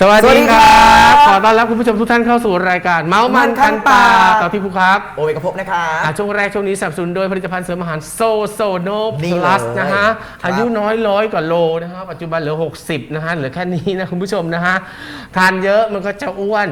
สวัสสวัสดีดีคครัรับบขอต้อนรับคุณผู้ชมทุกท่านเข้าสู่รายการ เมาส์มันมันคัคันนปาปากต่อที่ภูครับโอเอกภพนะครับอะช่วงแรกช่วงนี้สนับสนุนโดยผลิตภัณฑ์เสริมอาหารโซโซโนนี่พลัสเลยนะฮะครับอายุน้อยร้อยกว่าโลนะฮะ ปัจจุบันเหลือ 60 นะฮะ เหลือแค่นี้นะคุณผู้ชมนะฮะ ทานเยอะมันก็จะอ้วน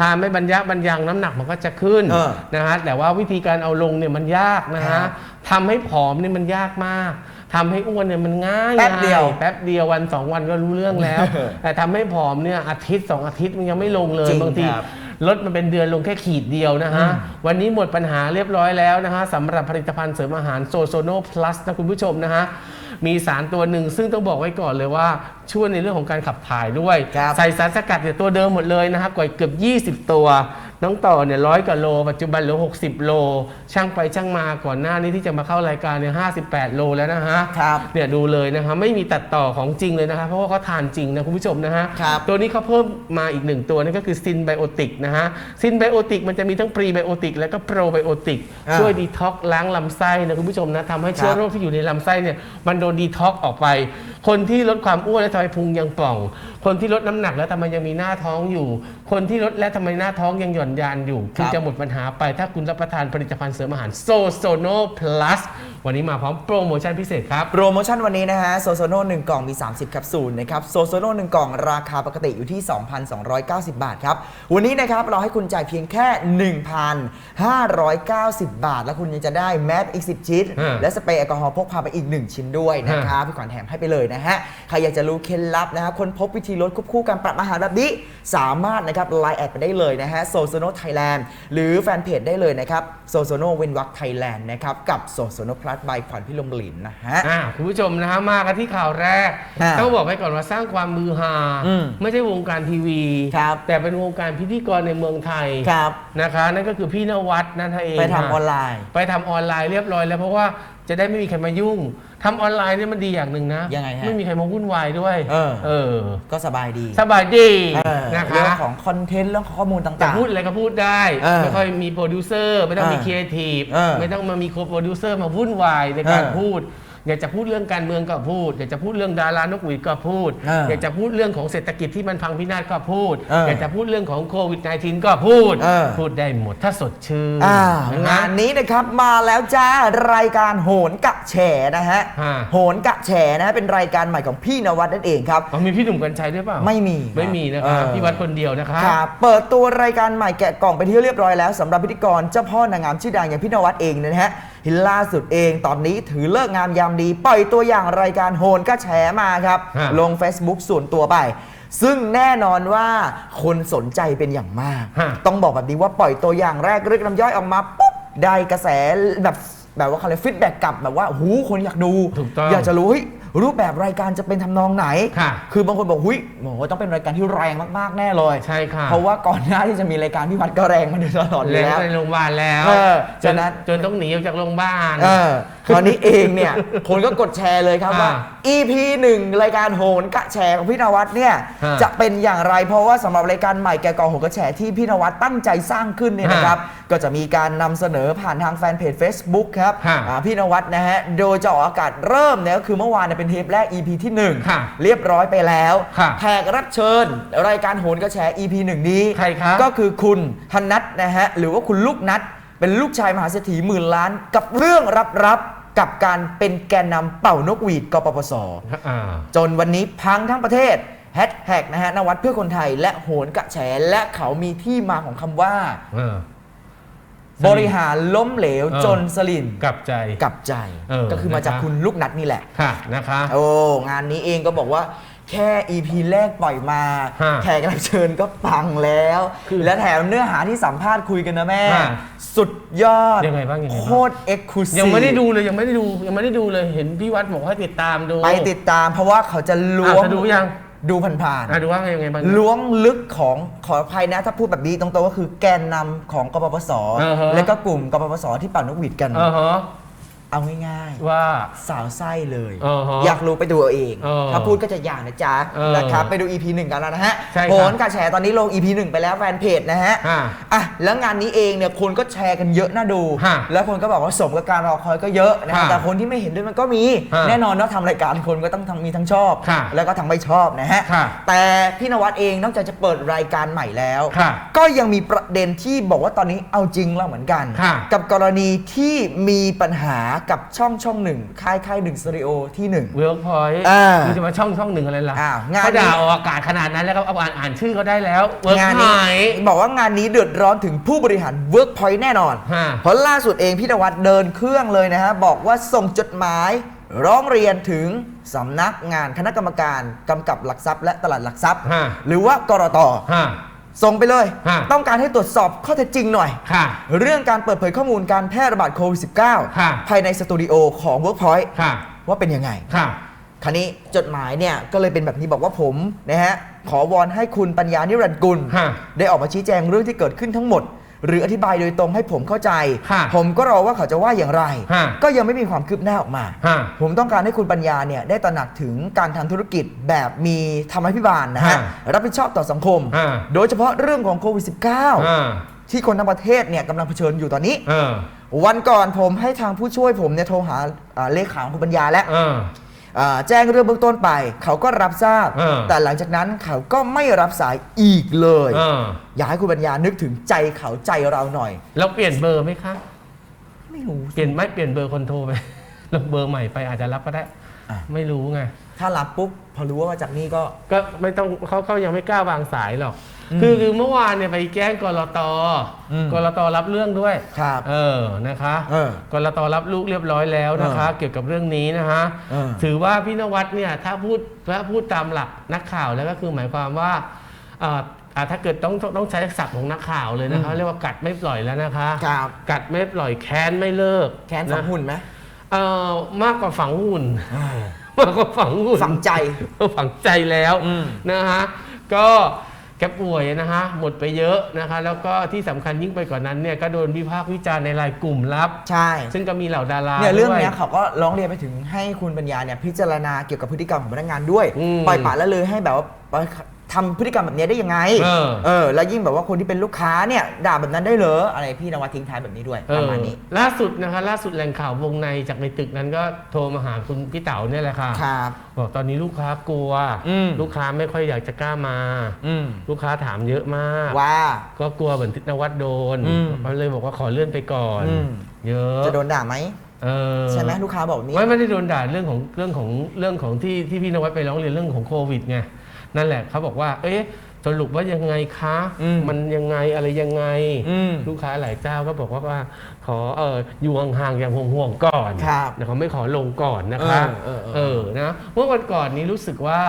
ทานไม่บรรยะบรรยังน้ำหนักมันก็จะขึ้นเออนะฮะ แต่ว่าวิธีการเอาลงเนี่ยมันยากนะครัฮะบทำให้ผอมเนี่ยมันยากมาก ทำให้อ้วนเนี่ยมันง่ายแป๊บเดียวแป๊บเดียววันสองวันก็รู้เรื่องแล้ว แต่ทำให้ผอมเนี่ยอาทิตย์สองอาทิตย์มันยังไม่ลงเลยจริงบางทีครับ ลดมันเป็นเดือนลงแค่ขีดเดียวนะฮะ วันนี้หมดปัญหาเรียบร้อยแล้วนะฮะสำหรับผลิตภัณฑ์เสริมอาหารโซโซโนพลัสนะคุณผู้ชมนะฮะ มีสารตัวหนึ่งซึ่งต้องบอกไว้ก่อนเลยว่า ช่วยในเรื่องของการขับถ่ายด้วย ครับ ใส่สารสกัดเนี่ยตัวเดิมหมดเลยนะฮะกว่าเกือบ 20 ตัว น้องต่อเนี่ยร้อยกว่าโล ปัจจุบันเหลือ 60 โล ช่างไปช่างมาก่อนหน้านี้ที่จะมาเข้ารายการเนี่ย58 โลแล้วนะฮะครับเนี่ยดูเลยนะฮะไม่มีตัดต่อของจริงเลยนะคะเพราะว่าเขาทานจริงนะคุณผู้ชมนะฮะครับตัวนี้เขาเพิ่มมาอีกหนึ่งตัวนั่นก็คือซินไบโอติกนะฮะซินไบโอติกมันจะมีทั้งพรีไบโอติกและก็โปรไบโอติกอ่าช่วยดีท็อกล้างลำไส้นะคุณผู้ชมนะทำให้เชื้อครับโรคที่อยู่ในลำไส้เนี่ยมันโดนดีท็อกออกไป คนที่ลดความอ้วนและทำไมพุงยังป่อง คนที่ลดน้ำหนักแล้วทำไมยังมีหน้าท้องอยู่ คนที่ลดและทำไมหน้าท้องยังหย่อนยานอยู่คือครับจะหมดปัญหาไปถ้าคุณรับประทานผลิตภัณฑ์เสริมอาหารโซโซโนพลัสวันนี้มาพร้อมโปรโมชั่นพิเศษครับ โปรโมชั่นวันนี้นะฮะโซโซโน่1กล่องมี 30แคปซูลนะครับโซโซโน่1กล่องราคาปกติอยู่ที่ 2,290 บาทครับ วันนี้นะครับเราให้คุณจ่ายเพียงแค่ 1,590 บาท แล้วคุณยังจะได้แมสอีก 10 ชิ้นฮะและสเปรย์แอลกอฮอล์พกพาไปอีก 1 ชิ้นด้วยนะครับพี่ขวัญแถมให้ไปเลยนะฮะ ใครอยากจะรู้เคล็ดลับนะฮะคนพบวิธีลดควบคู่การปรับอาหารแบบนี้ สามารถนะครับไลน์แอดไปได้เลยนะฮะโซโซโน่ไทยแลนด์หรือแฟนเพจได้เลยนะครับโซโซโน่เวนวักไทยแลนด์นะครับกับโซโซโน่พลัสบายขวัญพี่ลมหลินนะฮะ อ่าคุณผู้ชมนะฮะมากันที่ข่าวแรกอ่าต้องบอกไว้ก่อนว่าสร้างความมือฮาอืมไม่ใช่วงการทีวี ครับ แต่เป็นวงการพิธีกรในเมืองไทยครับนะคะ นั่นก็คือพี่นวัดนั่นเองไปทำค่ะออนไลน์ ไปทำออนไลน์เรียบร้อยแล้วเพราะว่า จะได้ไม่มีใครมายุ่งทำออนไลน์เนี่ยมันดีอย่างหนึ่งนะยังไงฮะ ไม่มีใครมาวุ่นวายด้วย เออ เออ ก็สบายดีสบายดีเออนะเรื่องคะของคอนเทนต์เรื่องของข้อมูลต่างๆจะพูดอะไรก็พูดได้ เออไม่ค่อยมีโปรดิวเซอร์ ไม่ต้องมีเออครีเอทีฟเออไม่ต้องมามีโคโปรดิวเซอร์มาวุ่นวายในการเออพูด อยากจะพูดเรื่องการเมืองก็พูด อยากจะพูดเรื่องดารานกหวีดก็พูด เอออยากจะพูดเรื่องของเศรษฐกิจที่มันพังพินาศก็พูดเอออยากจะพูดเรื่องของโควิด -19 ก็พูด เออ พูดได้หมดถ้าสดชื่นอ่านะงานนี้นะครับมาแล้วจ้ารายการโหนกะแฉนะฮะฮะ โหนกะแฉนะฮะเป็นรายการใหม่ของพี่นวัดนั่นเองครับ อ๋อมีพี่หนุ่มกัญชัยด้วยเปล่าไม่มีไม่มีนะครับเออ พี่วัดคนเดียวนะครับครับเปิดตัวรายการใหม่แกะกล่องไปที่เรียบร้อยแล้วสำหรับพิธีกรเจ้าพ่อนางงามชื่อดังอย่างพี่นวัดเองนะฮะเห็นล่าสุดเองตอนนี้ถือเลิกงามยามดี ปล่อยตัวอย่างรายการโหนกะแฉมาครับ ฮะ ลง Facebook ส่วนตัวไป ซึ่งแน่นอนว่าคนสนใจเป็นอย่างมาก ฮะ ต้องบอกแบบนี้ว่าปล่อยตัวอย่างแรกเรียกน้ำย่อยออกมาปุ๊บได้กระแสแบบแบบว่าเขาเรียกฟีดแบ็กกลับแบบว่าหูคนอยากดู ถูกต้อง อยากจะรู้เฮ้ย รูปแบบรายการจะเป็นทำนองไหนค่ะคือบางคนบอกหุยโหต้องเป็นรายการที่แรงมากๆแน่เลยใช่ค่ะ เพราะว่าก่อนหน้าที่จะมีรายการพี่วัดก็แรงมาโดยตลอดอยู่แล้ว แล้วในโรงพยาบาลแล้วเออจนฉะนั้น จนต้องหนีออกจากโรงพยาบาล เออ คราวนี้เองเนี่ย คนก็กดแชร์เลยครับอ่าว่า EP 1 รายการโหนกระแชร์ของพี่นวัดเนี่ย ฮะจะเป็นอย่างไรเพราะว่าสำหรับรายการใหม่แกะกองโหนกระแชร์ที่พี่นวัดตั้งใจสร้างขึ้นเนี่ยนะครับ ก็จะมีการนำเสนอผ่านทางแฟนเพจ Facebook ครับฮะอ่าพี่นวัดนะฮะ โดยจะออกอากาศเริ่มเนี่ยก็คือเมื่อวานเนี่ยเป็นเทปแรก EP ที่หนึ่งค่ะเรียบร้อยไปแล้วค่ะแขกรับเชิญ รายการโหนกระแชร์ EP หนึ่งนี้ใครครับ ก็คือคุณธนัทนะฮะหรือว่าคุณลูกนัทเป็นลูกชายมหาเศรษฐีหมื่นล้านกับเรื่องรับๆ กับการเป็นแกนนำเป่านกหวีดกปปสอ่าจนวันนี้พังทั้งประเทศแฮชแท็กนะฮะนวัดเพื่อคนไทยและโหนกระแฉและเขามีที่มาของคำว่าเออบริหารล้มเหลวเออจนสลินกลับใจกลับใจเออก็คือมาจากนะคะคุณลูกนัดนี่แหละค่ะนะคะโอ้งานนี้เองก็บอกว่า แค่ EP แรกปล่อยมาฮะแขกรับเชิญก็ปังแล้วคือและแถมเนื้อหาที่สัมภาษณ์คุยกันนะแม่ ฮะสุดยอดยังไงบ้างยังไงบ้าง โคตรเอ็กซ์คลูซีฟ ยังไม่ได้ดูเลยยังไม่ได้ดูยังไม่ได้ดูเลยเห็นพี่วัดบอกให้ติดตามดู ไปติดตามเพราะว่าเขาจะล้วงอะจะดูยัง ดูผ่านอะดูว่ายังไงบ้าง ๆล้วงลึกของขออภัยนะ ถ้าพูดแบบนี้ตรงๆก็คือแกนนำของกปปส อ่าฮะ และก็กลุ่มกปปสที่เป่านกหวีดกัน เออฮะ เอาง่ายว่า ๆ สาวไส้เลย อ่าฮะอยากรู้ไปดูเอาเองเออถ้าพูดก็จะยาวนะจ๊ะเออนะครับไปดู EP 1 กันแล้วนะฮะใช่ครับโหนกระแชร์ตอนนี้ลง EP 1 ไปแล้วแฟนเพจนะฮะอ่าอะแล้วงานนี้เองเนี่ยคนก็แชร์กันเยอะน่าดู ฮะแล้วคนก็บอกว่าสมกับการรอคอยก็เยอะนะฮะฮะแต่คนที่ไม่เห็นด้วยมันก็มี ฮะแน่นอนว่าทำรายการคนก็ต้องทั้งมีทั้งชอบ ค่ะแล้วก็ทั้งไม่ชอบนะฮะค่ะแต่พี่นวัดเองนอกจากจะเปิดรายการใหม่แล้ว ค่ะก็ยังมีประเด็นที่บอกว่าตอนนี้เอาจริงแล้วเหมือนกัน ค่ะ กับกรณีที่มีปัญหากับช่องช่องหนึ่งค่ายค่ายหนึ่งสตูดิโอที่หนึ่ง เวิร์กพอยต์อ่าคุณจะมาช่องช่องหนึ่งอะไรล่ะอ้าวงาน เขาด่านี้ออกอากาศขนาดนั้นแล้วก็เอาอ่านอ่านชื่อเขาได้แล้วเวิร์กงานพนี้อยต์ บอกว่างานนี้เดือดร้อนถึงผู้บริหาร Workpoint แน่นอน ฮะ เพราะล่าสุดเองพี่นวัดเดินเครื่องเลยนะฮะ บอกว่าส่งจดหมายร้องเรียนถึงสำนักงานคณะกรรมการกำกับหลักทรัพย์และตลาดหลักทรัพย์ ฮะ หรือว่ากรต ฮะ ส่งไปเลย ฮะต้องการให้ตรวจสอบข้อเท็จจริงหน่อย ค่ะเรื่องการเปิดเผยข้อมูลการแพร่ระบาดโควิด ค่ะ -19 ภายในสตูดิโอของ Workpoint ค่ะ ว่าเป็นยังไง ค่ะ คราวนี้จดหมายเนี่ยก็เลยเป็นแบบนี้บอกว่าผมนะฮะขอวอนให้คุณปัญญานิรันดร์กุล ฮะ ได้ออกมาชี้แจงเรื่องที่เกิดขึ้นทั้งหมด หรืออธิบายโดยตรงให้ผมเข้าใจค่ะผมก็รอว่าเขาจะว่าอย่างไร ฮะก็ยังไม่มีความคืบหน้าออกมา ฮะผมต้องการให้คุณปัญญาเนี่ยได้ตระหนักถึงการทำธุรกิจแบบมีธรรมาภิบาลนะฮะฮะรับผิดชอบต่อสังคม ฮะ โดยเฉพาะเรื่องของโควิด อ่า -19 ที่คนทั้งประเทศเนี่ยกำลังเผชิญอยู่ตอนนี้ เออวันก่อนผมให้ทางผู้ช่วยผมเนี่ยโทรหาอ่าเลขาของคุณปัญญาแล้ว เออ อ่าแจ้งเรื่องเบื้องต้นไป เขาก็รับทราบ เออ แต่หลังจากนั้นเขาก็ไม่รับสายอีกเลย เอออยากให้คุณปัญญานึกถึงใจเขาใจเราหน่อย แล้วเปลี่ยนเบอร์ไหมคะ ไม่รู้ เปลี่ยนไม่เปลี่ยนเบอร์คนโทรไป ลงเบอร์ใหม่ไปอาจจะรับก็ได้ อะ ไม่รู้ไง ถ้ารับปุ๊บพอรู้ว่ามาจากนี่ก็ก็ไม่ต้องเขาเขายังไม่กล้าวางสายหรอกอืม คือคือเมื่อวานเนี่ยไปแจ้งกรตอืมกรตรับเรื่องด้วยครับเออนะคะเออกรตรับลูกเรียบร้อยแล้วนะคะเออเกี่ยวกับเรื่องนี้นะคะเออ ถือว่าพี่นวัดเนี่ยถ้าพูดถ้าพูดตามหลักนักข่าวแล้วก็คือหมายความว่าเอ่ออ่าถ้าเกิดต้องต้องต้องใช้ศัพท์ของนักข่าวเลยนะคะอืมเรียกว่ากัดไม่ปล่อยแล้วนะคะครับ กัดไม่ปล่อยแค้นไม่เลิกแค้นฝังหุ่นไหมเอ่อมากกว่าฝังหุ่นมากกว่าฝังหุ่น ฝังใจ ฝังใจแล้วอืม นะฮะก็ แกป่วยนะฮะหมดไปเยอะนะคะ แล้วก็ที่สำคัญยิ่งไปกว่านั้นเนี่ยก็โดนวิพากษ์วิจารณ์ในรายกลุ่มลับ ใช่ ซึ่งก็มีเหล่าดาราเนี่ยเรื่องด้วยเนี้ยเขาก็ร้องเรียนไปถึงให้คุณปัญญาเนี่ยพิจารณาเกี่ยวกับพฤติกรรมของพนักงานด้วยอืมปล่อยปละละเลยให้แบบว่า ทำพฤติกรรมแบบนี้ได้ยังไง เออ เออ แล้วยิ่งแบบว่าคนที่เป็นลูกค้าเนี่ย ด่าแบบนั้นได้เหรอ อะไรพี่นวัดทิ้งท้ายแบบนี้ด้วยเอประอมาณนี้ล่าสุดนะคะล่าสุดแหล่งข่าววงในจากในตึกนั้นก็โทรมาหาคุณพี่เต๋าเนี่ยแหละค่ะครับ บอกตอนนี้ลูกค้ากลัว อืม ลูกค้าไม่ค่อยอยากจะกล้ามา อืม ลูกค้าถามเยอะมาก ว่า ก็กลัวเหมือนทิศนวัดโดนอืมเขาเลยบอกว่าขอเลื่อนไปก่อน อืม เยอะจะโดนด่าไหมเออใช่ไหมลูกค้าบอกแบบนี้ ไม่ไม่ได้โดนด่าเรื่องของเรื่องของเรื่องของที่ที่พี่นวัดไปร้องเรียนเรื่องของโควิดไง นั่นแหละเขาบอกว่า เอ๊ะสรุปว่ายังไงคะอืมมันยังไงอะไรยังไงอืมลูกค้าหลายเจ้าก็บอกว่าว่าขอเอออยู่ห่างๆอย่างห่วงๆก่อนครับนะเขาไม่ขอลงก่อนนะคะเออเออเออเออนะเมื่อวันก่อนนี้รู้สึกว่า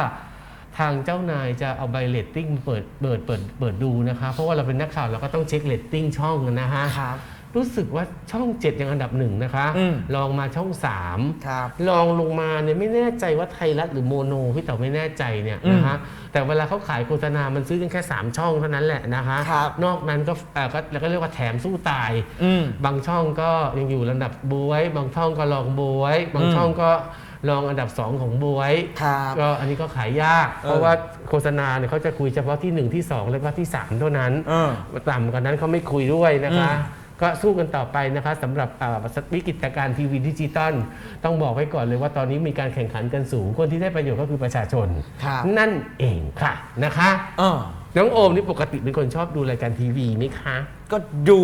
ทางเจ้านายจะเอาใบเลตติ้งเปิดเปิดเปิดเปิดดูนะคะ เพราะว่าเราเป็นนักข่าวเราก็ต้องเช็คเลตติ้งช่องนะฮะค รับรู้สึกว่าช่องเจ็ดยังอันดับหนึ่งนะคะอืม ลองมาช่องสามครับ ลองลงมาเนี่ยไม่แน่ใจว่าไทยรัฐหรือโมโนพี่เต๋อไม่แน่ใจเนี่ยอืมนะคะแต่เวลาเขาขายโฆษณา มันซื้อกันแค่ 3 ช่องเท่านั้นแหละนะคะ ครับ นอกนั้นก็เอ่อก็แล้วก็เรียกว่าแถมสู้ตาย อืม บางช่องก็ยังอยู่ระดับบวย บางช่องก็ลองบวย บางอืม ช่องก็ลองอันดับ2ของบวย ครับ ก็อันนี้ก็ขายยาก เออ เพราะว่าโฆษณาเนี่ยเขาจะคุยเฉพาะที่ 1 ที่ 2 และก็ที่ 3 เท่านั้น เออ ต่ำกว่านั้นเขาไม่คุยด้วยนะคะ อืม ก็สู้กันต่อไปนะคะสำหรับอ่าวิกฤตการณ์ทีวีดิจิตอลต้องบอกไว้ก่อนเลยว่าตอนนี้มีการแข่งขันกันสูง คนที่ได้ประโยชน์ก็คือประชาชน ครับนั่นเองค่ะนะคะเออน้องโอมนี่ปกติเป็นคนชอบดูรายการทีวีไหมคะ ก็ดู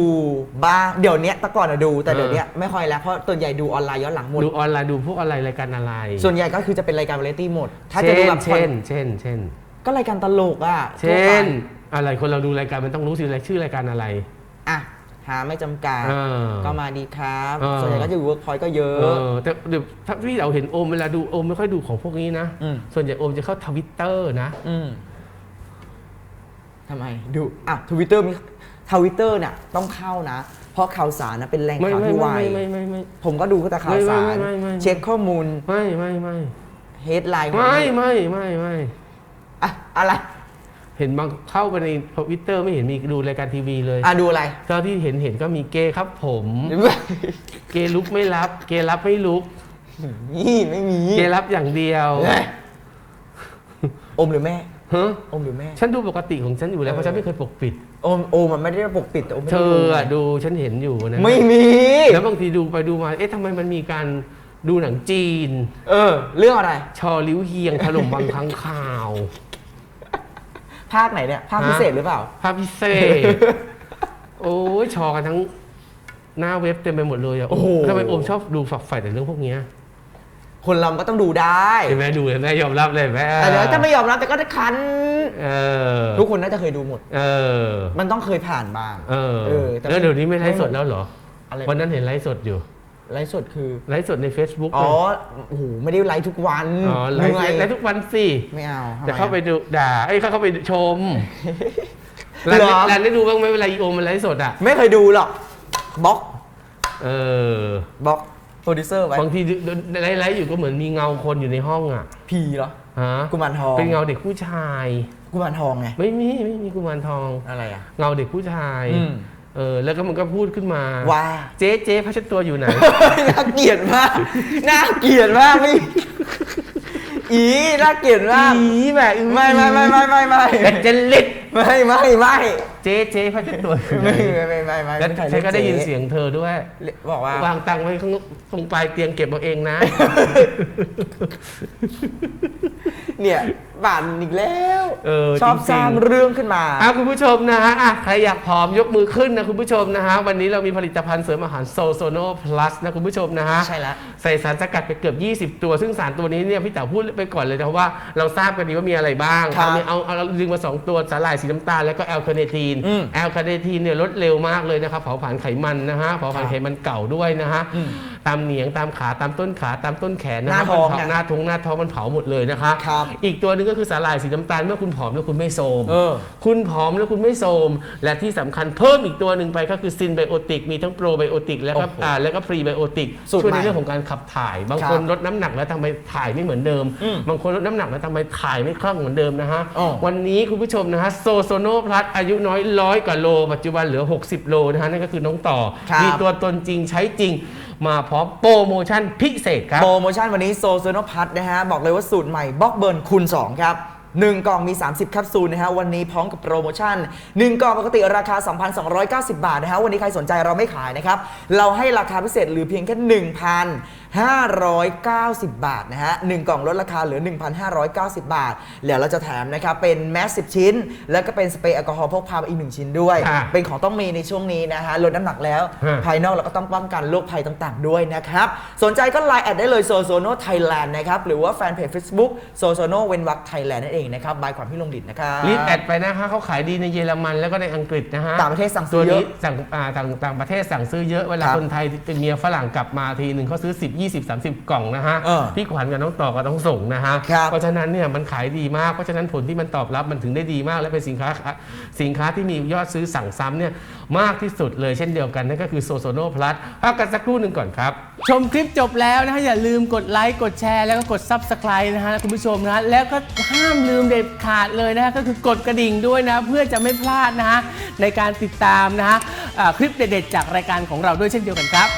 บ้างเดี๋ยวเนี้ยแต่ก่อนอะดูแต่เออเดี๋ยวเนี้ยไม่ค่อยแล้วเพราะส่วนใหญ่ดูออนไลน์ย้อนหลังหมด ดูออนไลน์ดูพวกอะไรรายการอะไรส่วนใหญ่ก็คือจะเป็นรายการวาไรตี้หมด ถ้าจะเช่ดูนแบบเช่น เช่น เช่น ก็รายการตลกอะเช่นอะไรคนเราดูรายการมันต้องรู้สิรายชื่อรายการอะไร อะ หาไม่จำกัดเออก็มาดีครับเออส่วนใหญ่ก็จะอยู่เวิร์กพอยต์ก็เยอะ เออแต่เดี๋ยวถ้าพี่เราเห็นโอมเวลาดูโอมไม่ค่อยดูของพวกนี้นะ อืม ส่วนใหญ่โอมจะเข้าทวิตเตอร์นะ อืมทำไมดูอะทวิตเตอร์มีทวิตเตอร์เนี่ยต้องเข้านะ เพราะข่าวสารนะเป็นแหล่งไม่ข่าวไม่ที่ไวไม่ไม่ไม่ไม่ ผมก็ดูก็แต่ข่าวสาร ไม่ไม่ไม่ไม่ไม่ เช็คข้อมูลไม่ไม่ไม่เฮดไลน์ไม่ไม่ไม่ไม่ อะอะไร เห็นบางเข้าไปในทวิตเตอร์ไม่เห็นมีดูรายการทีวีเลยอะดูอะไร เท่าที่เห็นเห็นก็มีเกย์ครับผม เกย์ลุกไม่รับ เกย์รับไม่ลุก นี่ไม่มี เกย์รับอย่างเดียวเฮ้ยอมหรือแม่ฮะอมหรือแม่ ฉันดูปกติของฉันอยู่แล้วเพราะฉันไม่เคยปกปิดโอมโอมมันไม่ได้ปกปิดแต่โอมไม่เธได้อดูอะดูฉันเห็นอยู่นะไม่มี แล้วบางทีดูไปดูมา เอ๊ะทำไมมันมีการดูหนังจีน เออ เรื่องอะไร ชอลิ้วเฮียงถล่มบางครั้งข่าว ภาคไหนเนี่ย ภาคพิเศษหรือเปล่า ภาพพิเศษ โอ้ยชอกันทั้งหน้าเว็บเต็มไปหมดเลยอะโอ้โห ทำไมโอมชอบดูฝักใฝ่แต่เรื่องพวกเนี้ยคนเราก็ต้องดูได้เห็นไหมดูเห็นไหมยอมรับเลยแม่แต่เดี๋ยวถ้าไม่ยอมรับแต่ก็จะคัน เออทุกคนน่าจะเคยดูหมด เออ มันต้องเคยผ่านบ้าง เออเออแต่แล้วเดี๋ยวนี้ไม่ไลฟ์สดแล้วเหรอ อะไร วันนั้นเห็นไลฟ์สดอยู่ ไลฟ์สดคือ ไลฟ์สดใน Facebook อ๋อเลยโอ้โหไม่ได้ไลฟ์ทุกวันอ๋อไลฟ์เหนื่อยไลฟ์ทุกวันสิไม่เอาทำมจะเข้าไปอะดูด่าเอ้ยเข้าเข้าไปชมเหรอแลนแลนได้ดูบ้างไหมเวลาอีโอมมันไลฟ์สดอะ ไม่เคยดูหรอกบล็อกเออบล็อกโปรดิวเซอร์ไว้บางทีไลฟ์ไลฟ์อยู่ก็เหมือนมีเงาคนอยู่ในห้องอะผีเหรอ ฮะกุมารทอง เป็นเงาเด็กผู้ชาย กุมารทองไง ไม่มีไม่มีกุมารทอง อะไรอะ เงาเด็กผู้ชาย อืม เออแล้วก็มันก็พูดขึ้นมาว่า เจ๊เจ๊พัชดตัวอยู่ไหน น่าเกลียดมาก น่าเกลียดมากไม่อีน่าเกลียดมากอีแบบไม่ไม่ไม่ไม่ไม่ไม่ แต่เจลิตไม่ไม่ไม่ เจ๊เจ๊พัชดตัวอยู่ไหนไม่ไม่ไม่ไม่แล้วไม่ใครฉันก็ได้ยินจ๊เสียงเธอด้วย บอกว่าวางตังค์ไว้ข้างตรงปลายเตียงเก็บเอาเองนะ เนี่ยบานอีกแล้วเออชอบจริงๆสร้างเรื่องขึ้นมาอะคุณผู้ชมนะฮะอะใครอยากผอมยกมือขึ้นนะคุณผู้ชมนะฮะวันนี้เรามีผลิตภัณฑ์เสริมอาหารโซโซโนพลัสนะคุณผู้ชมนะฮะใช่แล้วใส่สารสกัดไปเกือบ 20 ตัว ซึ่งสารตัวนี้เนี่ยพี่เต๋าพูดไปก่อนเลยนะว่าเราทราบกันดีว่ามีอะไรบ้างครับเอาเอาเอาเอาดึงมา 2 ตัวสาหร่ายสีน้ำตาลแล้วก็แอลคาเนทีนอืมแอลคาเนทีนเนี่ยลดเร็วมากเลยนะครับเผาผลาญไขมันนะฮะเผาผลาญครับไขมันเก่าด้วยนะฮะอืม ตามเหนียงตามขาตามต้นขาตามต้นแขนนะหน้าฮะท้องมันเผาเนี่ยหน้าท้องหน้าท้องมันเผาหมดเลยนะคะ ครับ อีกตัวหนึงก็คือสาหร่ายสีน้ำตาลเมื่อคุณผอมแล้วคุณไม่โทรมเออ คุณผอมแล้วคุณไม่โทรมและที่สำคัญเพิ่มอีกตัวหนึ่งไปก็คือซินไบโอติกมีทั้งโปรไบโอติกแล้วก็โอ้โหอ่าแล้วก็พรีไบโอติกสูตรช่วยในใหม่เรื่องของการขับถ่าย บางครับคนลดน้ำหนักแล้วทำไมถ่ายไม่เหมือนเดิม อืมบางคนลดน้ำหนักแล้วทำไมถ่ายไม่คล่องเหมือนเดิมนะฮะอ๋อ วันนี้คุณผู้ชมนะฮะโซโซโนพลัสอายุน้อยร้อยกว่าโล ปัจจุบันเหลือ 60 โลนะฮะนั่นก็คือน้องต่อครับ มีตัวตนจริงใช้จริง มาพร้อมโปรโมชั่นพิเศษครับ โปรโมชั่นวันนี้โซโซโนพัทนะฮะ บอกเลยว่าสูตรใหม่บล็อกเบิร์นคูณ 2 ครับ 1 กล่องมี 30 แคปซูลนะฮะ วันนี้พร้อมกับโปรโมชั่น 1 กล่องปกติราคา 2,290 บาทนะฮะ วันนี้ใครสนใจเราไม่ขายนะครับ เราให้ราคาพิเศษหรือเพียงแค่ 1,590 บาทนะฮะ1กล่องลดราคาเหลือ 1,590 บาท แล้วเราจะแถมนะครับเป็นแมส10 ชิ้น แล้วก็เป็นสเปรย์แอลกอฮอล์พกพาไปอีก 1 ชิ้นด้วยค่ะเป็นของต้องมีในช่วงนี้นะฮะลดน้ำหนักแล้ว ฮะ ภายนอกเราก็ต้องป้องกันโรคภัยต่างๆ ด้วยนะครับ สนใจก็ไลน์แอดได้เลยโซโซโนไทยแลนด์นะครับ หรือว่าแฟนเพจ Facebook โซโซโนเวนวักไทยแลนด์นั่นเองนะครับบายความพี่ลงดินนะครับรีบแอดไปนะคะเขาขายดีในเยอรมันแล้วก็ในอังกฤษนะฮะ ต่างประเทศสั่งซื้ตัวอเยนี้อะ สั่งอ่าต่างต่างประเทศสั่งซื้อเยอะเวลาครับคนไทยเป็นเมียฝรั่งกลับมาทีหนึ่งเขาซื้อ 10 20 30 กล่องนะฮะเออพี่ขวัญกับน้องต่อก็ต้องส่งนะฮะครับ เพราะฉะนั้นเนี่ยมันขายดีมากเพราะฉะนั้นผลที่มันตอบรับมันถึงได้ดีมาก และเป็นสินค้าสินค้าที่มียอดซื้อสั่งซ้ำเนี่ยมากที่สุดเลยเช่นเดียวกันนั่นก็คือโซโซโนพลัสพักกันสักครู่หนึ่งก่อนครับ ชมคลิปจบแล้วนะฮะ อย่าลืมกดไลค์ กดแชร์ แล้วก็กด Subscribe นะฮะคุณผู้ชมนะฮะแล้วก็ห้ามลืมเด็ดขาดเลยนะฮะก็คือกดกระดิ่งด้วยนะ เพื่อจะไม่พลาดนะฮะในการติดตามนะฮะอ่าคลิปเด็ดๆจากรายการของเราด้วยเช่นเดียวกันครับ